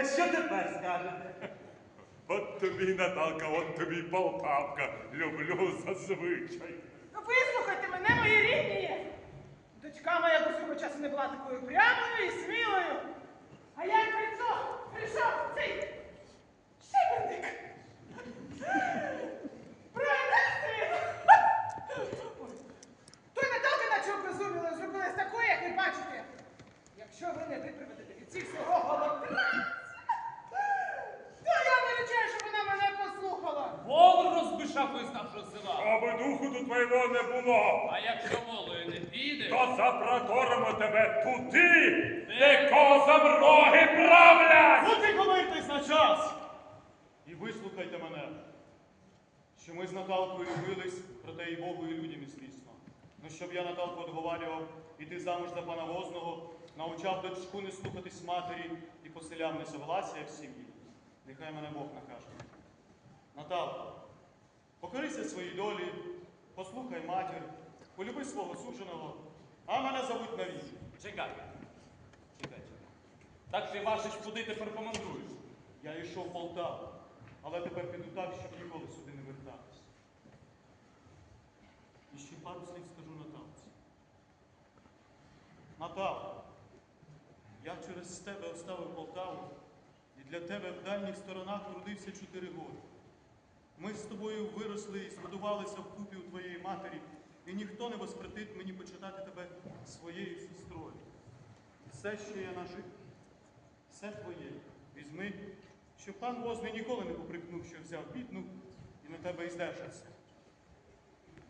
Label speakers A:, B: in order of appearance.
A: А
B: що тепер скажете?
C: От тобі, Наталка, от тобі Полтавка. Люблю зазвичай.
D: Вислухайте мене, мої рідні. Дочка моя до цього часу не була такою прямою і смілою.
E: Вол розбишакує з нашого села.
C: Аби духу до твоєго не було,
E: А якщо волою не піде,
C: то запроторимо тебе туди, де козам роги правлять.
B: Утихомиртесь на час! І вислухайте мене, що ми з Наталкою любились, проте і Богу, і людям, і звісно. Ну, щоб я Наталку одговарював іти замуж за пана Возного, навчав дочку не слухатись матері і поселяв несогласія в сім'ї. Нехай мене Бог накаже. Наталко, покорися своїй долі, послухай матір, полюби свого суженого, а мене зовуть навіки.
E: чекай. Чекай, чекай. Так ти вашич куди тепер помандруєш?
B: Я йшов в Полтаву, але тепер піду так, щоб ніколи сюди не вертатись. І ще пару слів скажу Наталці. Наталка, я через тебе оставив Полтаву і для тебе в дальніх сторонах трудився чотири роки. Ми з тобою виросли і збудувалися вкупі у твоєї матері, і ніхто не воспретить мені почитати тебе своєю сестрою. Все, що я нажив, все твоє. Візьми, щоб пан возний ніколи не поприкнув, що взяв бідну і на тебе і здержався.